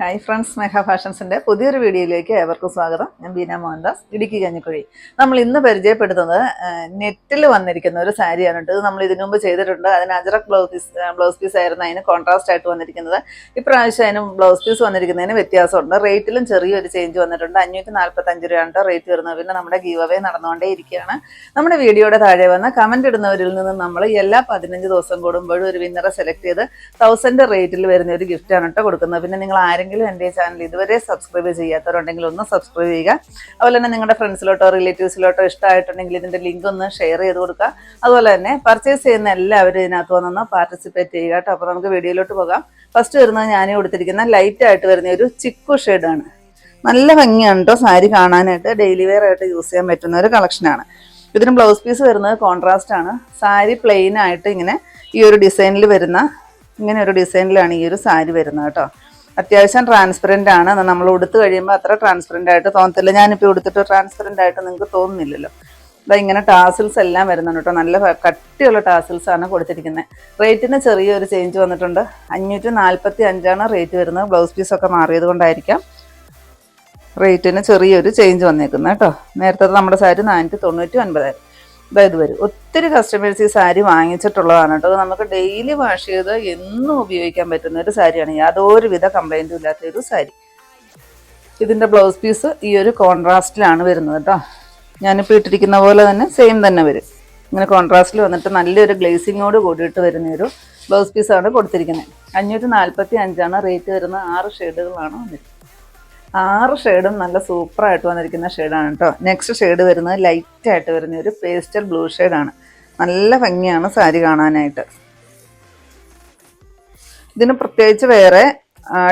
Hi friends സ്നേഹ ഫാഷൻസിന്റെ പുതിയൊരു വീഡിയോയിലേക്ക് ഏവർക്കും സ്വാഗതം. ഞാൻ ബീന മോഹൻദാസ് ഇടുക്കി കഞ്ഞിക്കുഴി. നമ്മൾ ഇന്ന് പരിചയപ്പെടുത്തുന്നത് നെറ്റിൽ വന്നിരിക്കുന്ന ഒരു സാരിയാണ് കേട്ടോ. ഇത് നമ്മൾ ഇതിനു മുമ്പ് ചെയ്തിട്ടുണ്ട്. അതിന് Ajrak blouse piece blouse piece ആയിരുന്നു. അതിന് കോൺട്രാസ്റ്റ് ആയിട്ട് വന്നിരിക്കുന്നത്. ഇപ്രാവശ്യം അതിന് ബ്ലൗസ് പീസ് വന്നിരിക്കുന്നതിന് വ്യത്യാസമുണ്ട്. റേറ്റിലും ചെറിയൊരു ചേഞ്ച് വന്നിട്ടുണ്ട്. അഞ്ഞൂറ്റി നാൽപ്പത്തഞ്ച് രൂപയാണ് റേറ്റ് വരുന്നത്. പിന്നെ നമ്മുടെ ഗീവ് അവേ നടന്നുകൊണ്ടേ ഇരിക്കുകയാണ്. നമ്മുടെ വീഡിയോയുടെ താഴെ വന്ന് കമന്റ് ഇടുന്നവരിൽ നിന്ന് നമ്മൾ എല്ലാ പതിനഞ്ച് ദിവസം കൂടുമ്പോഴും ഒരു വിന്നറെ സെലക്ട് ചെയ്ത് തൗസൻഡ് റേറ്റിൽ വരുന്ന ഒരു ഗിഫ്റ്റാണ് കേട്ടോ കൊടുക്കുന്നത്. പിന്നെ നിങ്ങൾ ആരെങ്കിലും എന്റെ ചാനൽ ഇതുവരെ സബ്സ്ക്രൈബ് ചെയ്യാത്തവരുണ്ടെങ്കിൽ ഒന്ന് സബ്സ്ക്രൈബ് ചെയ്യുക. അതുപോലെ തന്നെ നിങ്ങളുടെ ഫ്രണ്ട്സിലോട്ടോ റിലേറ്റീവ്സിലോട്ടോ ഇഷ്ടമായിട്ടുണ്ടെങ്കിൽ ഇതിന്റെ ലിങ്ക് ഒന്ന് ഷെയർ ചെയ്ത് കൊടുക്കുക. അതുപോലെ തന്നെ പർച്ചേസ് ചെയ്യുന്ന എല്ലാവരും ഇതിനകത്ത് വന്നൊന്ന് പാർട്ടിസിപ്പേറ്റ് ചെയ്യുക കേട്ടോ. അപ്പോൾ നമുക്ക് വീഡിയോയിലോട്ട് പോകാം. ഫസ്റ്റ് വരുന്നത് ഞാൻ കൊടുത്തിരിക്കുന്ന ലൈറ്റ് ആയിട്ട് വരുന്ന ഒരു ചിക്കു ഷെയ്ഡാണ് നല്ല ഭംഗിയാണ് കേട്ടോ സാരി കാണാനായിട്ട്. ഡെയിലി വെയർ ആയിട്ട് യൂസ് ചെയ്യാൻ പറ്റുന്ന ഒരു കളക്ഷനാണ് ഇതിന് ബ്ലൗസ് പീസ് വരുന്നത് കോൺട്രാസ്റ്റ് ആണ്. സാരി പ്ലെയിൻ ആയിട്ട് ഇങ്ങനെ ഈ ഒരു ഡിസൈനിൽ വരുന്ന ഇങ്ങനെ ഒരു ഡിസൈനിലാണ് ഈ ഒരു സാരി വരുന്നത് കേട്ടോ. അത്യാവശ്യം ട്രാൻസ്പെറന്റ് ആണ്. നമ്മൾ ഉടുത്ത് കഴിയുമ്പോൾ അത്ര ട്രാൻസ്പെറന്റ് ആയിട്ട് തോന്നത്തില്ല. ഞാനിപ്പോൾ ഉടുത്തിട്ട് ട്രാൻസ്പെറന്റ് ആയിട്ട് നിങ്ങൾക്ക് തോന്നുന്നില്ലല്ലോ. ഇതാ ഇങ്ങനെ ടാസിൽസ് എല്ലാം വരുന്നുണ്ട് കേട്ടോ നല്ല കട്ടിയുള്ള ടാസിൽസ് ആണ് കൊടുത്തിരിക്കുന്നത് റേറ്റിന് ചെറിയൊരു ചേഞ്ച് വന്നിട്ടുണ്ട്. അഞ്ഞൂറ്റി നാൽപ്പത്തി അഞ്ചാണ് റേറ്റ് വരുന്നത് ബ്ലൗസ് പീസൊക്കെ മാറിയത് കൊണ്ടായിരിക്കാം റേറ്റിന് ചെറിയൊരു ചേഞ്ച് വന്നേക്കുന്നത് കേട്ടോ നേരത്തെ നമ്മുടെ സാരി നാനൂറ്റി തൊണ്ണൂറ്റി ഒൻപതായിരം അതായത് വരും. ഒത്തിരി കസ്റ്റമേഴ്സ് ഈ സാരി വാങ്ങിച്ചിട്ടുള്ളതാണ് കേട്ടോ. നമുക്ക് ഡെയിലി വാഷ് ചെയ്ത് എന്നും ഉപയോഗിക്കാൻ പറ്റുന്ന ഒരു സാരിയാണ്. യാതൊരുവിധ കംപ്ലൈന്റും ഇല്ലാത്ത ഒരു സാരി. ഇതിന്റെ ബ്ലൗസ് പീസ് ഈ ഒരു കോൺട്രാസ്റ്റിലാണ് വരുന്നത് കേട്ടോ. ഞാനിപ്പോൾ ഇട്ടിരിക്കുന്ന പോലെ തന്നെ സെയിം തന്നെ വരും. ഇങ്ങനെ കോൺട്രാസ്റ്റിൽ വന്നിട്ട് നല്ലൊരു ഗ്ലേസിങ്ങോട് കൂടിയിട്ട് വരുന്ന ഒരു ബ്ലൗസ് പീസാണ് കൊടുത്തിരിക്കുന്നത്. അഞ്ഞൂറ്റി നാൽപ്പത്തി അഞ്ചാണ് റേറ്റ് വരുന്ന ആറ് ഷെയ്ഡുകളാണ് വന്നിരിക്കുന്നത്. ആറ് ഷെയ്ഡും നല്ല സൂപ്പറായിട്ട് വന്നിരിക്കുന്ന ഷെയ്ഡാണ് കേട്ടോ നെക്സ്റ്റ് ഷെയ്ഡ് വരുന്നത് ലൈറ്റായിട്ട് വരുന്ന ഒരു പേസ്റ്റൽ ബ്ലൂ ഷെയ്ഡാണ്. നല്ല ഭംഗിയാണ് സാരി കാണാനായിട്ട്. ഇതിന് പ്രത്യേകിച്ച് വേറെ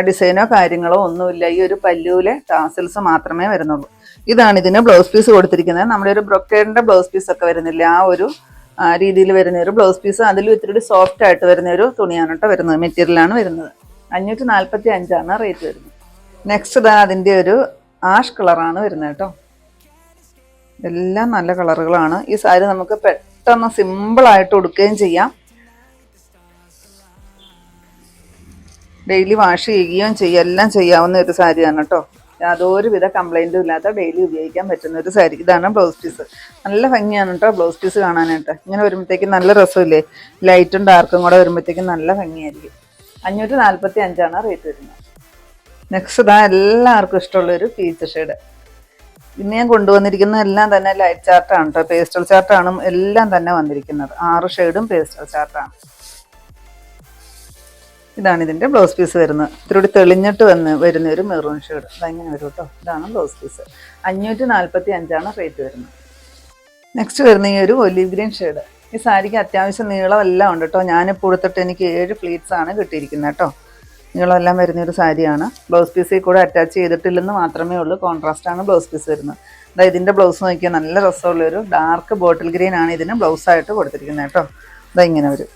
ഡിസൈനോ കാര്യങ്ങളോ ഒന്നുമില്ല. ഈ ഒരു പല്ലുവിലെ ടാസിൽസ് മാത്രമേ വരുന്നുള്ളൂ. ഇതാണ് ഇതിന് ബ്ലൗസ് പീസ് കൊടുത്തിരിക്കുന്നത്. നമ്മുടെ ഒരു ബ്രൊക്കേഡിന്റെ ബ്ലൗസ് പീസ് ഒക്കെ വരുന്നില്ല? ആ ഒരു രീതിയിൽ വരുന്ന ഒരു ബ്ലൗസ് പീസ് അതിലും ഇത്തിരി സോഫ്റ്റ് ആയിട്ട് വരുന്ന ഒരു തുണിയാണ് കേട്ടോ വരുന്നത്. മെറ്റീരിയലാണ് വരുന്നത്. അഞ്ഞൂറ്റി നാൽപ്പത്തി അഞ്ചാണ് റേറ്റ് വരുന്നത്. നെക്സ്റ്റ് ഇതാ അതിന്റെ ഒരു ആഷ് കളറാണ് വരുന്നത് കേട്ടോ. എല്ലാം നല്ല കളറുകളാണ്. ഈ സാരി നമുക്ക് പെട്ടെന്ന് സിമ്പിളായിട്ട് ഉടുക്കുകയും ചെയ്യാം. ഡെയിലി വാഷ് ചെയ്യുകയും ചെയ്യുക എല്ലാം ചെയ്യാവുന്ന ഒരു സാരിയാണ് കേട്ടോ. യാതൊരുവിധ കംപ്ലൈന്റും ഇല്ലാത്ത ഡെയിലി ഉപയോഗിക്കാൻ പറ്റുന്ന ഒരു സാരി. ഇതാണ് ബ്ലൗസ് പീസ് നല്ല ഭംഗിയാണ് കേട്ടോ ബ്ലൗസ് പീസ് കാണാനായിട്ട്. ഇങ്ങനെ വരുമ്പോഴത്തേക്കും നല്ല രസമില്ലേ? ലൈറ്റും ഡാർക്കും കൂടെ വരുമ്പോഴത്തേക്കും നല്ല ഭംഗിയായിരിക്കും. അഞ്ഞൂറ്റി നാൽപ്പത്തി അഞ്ചാണ് റേറ്റ് വരുന്നത്. നെക്സ്റ്റ് ഇതാ എല്ലാവർക്കും ഇഷ്ടമുള്ളൊരു പീച്ച് ഷെയ്ഡ് പിന്നെ ഞാൻ കൊണ്ടുവന്നിരിക്കുന്ന എല്ലാം തന്നെ ലൈറ്റ് ചാർട്ടാണ് കേട്ടോ പേസ്റ്റൽ ചാർട്ടാണ് എല്ലാം തന്നെ വന്നിരിക്കുന്നത്. ആറ് ഷെയ്ഡും പേസ്റ്റൽ ചാർട്ടാണ് ഇതാണ് ഇതിന്റെ ബ്ലൗസ് പീസ് വരുന്നത്. ഇത്തിരി തെളിഞ്ഞിട്ട് വന്ന് വരുന്ന ഒരു മെറൂൺ ഷെയ്ഡ് അതങ്ങനെ വരും കേട്ടോ ഇതാണ് ബ്ലൗസ് പീസ് അഞ്ഞൂറ്റി നാൽപ്പത്തി അഞ്ചാണ് റേറ്റ് വരുന്നത്. നെക്സ്റ്റ് വരുന്ന ഈ ഒരു ഒലിവ് ഗ്രീൻ ഷെയ്ഡ് ഈ സാരിക്ക് അത്യാവശ്യം നീളമെല്ലാം ഉണ്ട് കേട്ടോ ഞാനിപ്പോൾ കൊടുത്തിട്ട് എനിക്ക് ഏഴ് പ്ലീറ്റ്സ് ആണ് കിട്ടിയിരിക്കുന്നത് കേട്ടോ നീളമെല്ലാം വരുന്ന ഒരു സാരിയാണ്. ബ്ലൗസ് പീസിൽ കൂടെ അറ്റാച്ച് ചെയ്തിട്ടില്ലെന്ന് മാത്രമേ ഉള്ളൂ. കോൺട്രാസ്റ്റ് ആണ് ബ്ലൗസ് പീസ് വരുന്നത്. അതായത് ഇതിന്റെ ബ്ലൗസ് നോക്കിയാൽ നല്ല രസമുള്ളൊരു ഡാർക്ക് ബോട്ടിൽ ഗ്രീൻ ആണ് ഇതിന് ബ്ലൗസ് ആയിട്ട് കൊടുത്തിരിക്കുന്നത് കേട്ടോ. അതാ ഇങ്ങനെ വരും.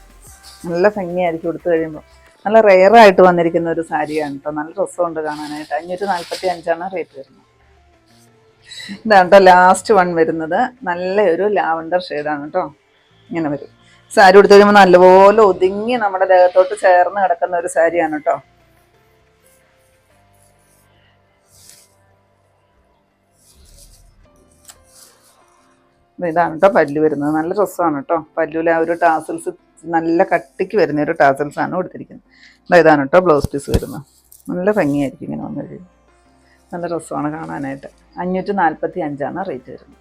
നല്ല ഭംഗിയായിരിക്കും കൊടുത്തു കഴിയുമ്പോൾ നല്ല റെയർ ആയിട്ട് വന്നിരിക്കുന്ന ഒരു സാരിയാണ് കേട്ടോ. നല്ല രസമുണ്ട് കാണാനായിട്ട്. അഞ്ഞൂറ്റി നാൽപ്പത്തി അഞ്ചാണ് റേറ്റ് വരുന്നത്. ഇതാണ് കേട്ടോ ലാസ്റ്റ് വൺ വരുന്നത്. നല്ല ഒരു ലാവണ്ടർ ഷെയ്ഡാണ് കേട്ടോ. ഇങ്ങനെ വരും. സാരി കൊടുത്തു കഴിയുമ്പോൾ നല്ലപോലെ ഒതുങ്ങി നമ്മുടെ ദേഹത്തോട്ട് ചേർന്ന് കിടക്കുന്ന ഒരു സാരിയാണ് കേട്ടോ. ഇതാണ് കേട്ടോ പല്ലു വരുന്നത്. നല്ല രസമാണ് കേട്ടോ പല്ലുവിൽ ആ ഒരു ടാസൽസ് നല്ല കട്ടിക്ക് വരുന്ന ഒരു ടാസൽസ് ആണ് കൊടുത്തിരിക്കുന്നത്. ഇതാണ് കേട്ടോ ബ്ലൗസ് പീസ് വരുന്നത്. നല്ല ഭംഗിയായിരിക്കും ഇങ്ങനെ വന്നു കഴിയുമ്പോൾ നല്ല രസമാണ് കാണാനായിട്ട്. അഞ്ഞൂറ്റി നാൽപ്പത്തി അഞ്ചാണ് റേറ്റ് വരുന്നത്.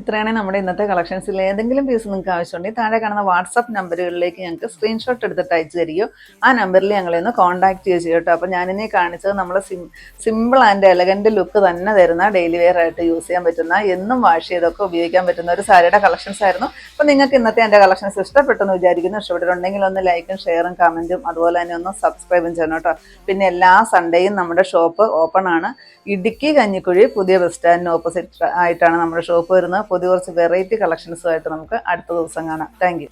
ഇത്രയാണ് നമ്മുടെ ഇന്നത്തെ കളക്ഷൻസിൽ ഏതെങ്കിലും പീസ് നിങ്ങൾക്ക് ആവശ്യമുണ്ടെങ്കിൽ താഴെ കാണുന്ന വാട്സപ്പ് നമ്പറുകളിലേക്ക് ഞങ്ങൾക്ക് സ്ക്രീൻഷോട്ട് എടുത്തിട്ട് അയച്ചു തരികയോ ആ നമ്പറിൽ ഞങ്ങളെ ഒന്ന് കോൺടാക്ട് ചെയ്യുക കേട്ടോ. അപ്പോൾ ഞാനിനി കാണിച്ചത് നമ്മൾ sim simple and elegant look തന്നെ തരുന്ന ഡെയിലി വെയർ ആയിട്ട് യൂസ് ചെയ്യാൻ പറ്റുന്ന എന്നും വാഷ് ചെയ്തൊക്കെ ഉപയോഗിക്കാൻ പറ്റുന്ന ഒരു സാരിയുടെ കളക്ഷൻസ് ആയിരുന്നു. അപ്പോൾ നിങ്ങൾക്ക് ഇന്നത്തെ എന്റെ കളക്ഷൻസ് ഇഷ്ടപ്പെട്ടെന്ന് വിചാരിക്കുന്നു. ഇഷ്ടപ്പെട്ടിട്ടുണ്ടെങ്കിൽ ഒന്ന് ലൈക്കും ഷെയറും കമന്റും അതുപോലെ തന്നെ ഒന്ന് സബ്സ്ക്രൈബും ചെയ്യണം കേട്ടോ. പിന്നെ എല്ലാ സൺഡേയും നമ്മുടെ ഷോപ്പ് ഓപ്പൺ ആണ്. ഇടുക്കി കഞ്ഞിക്കുഴി പുതിയ ബസ് സ്റ്റാൻഡിന് ഓപ്പോസിറ്റ് ആയിട്ടാണ് നമ്മുടെ ഷോപ്പ് വരുന്നത് പുതിയ കുറച്ച് വെറൈറ്റി കളക്ഷൻസുമായിട്ട് നമുക്ക് അടുത്ത ദിവസം കാണാം. താങ്ക്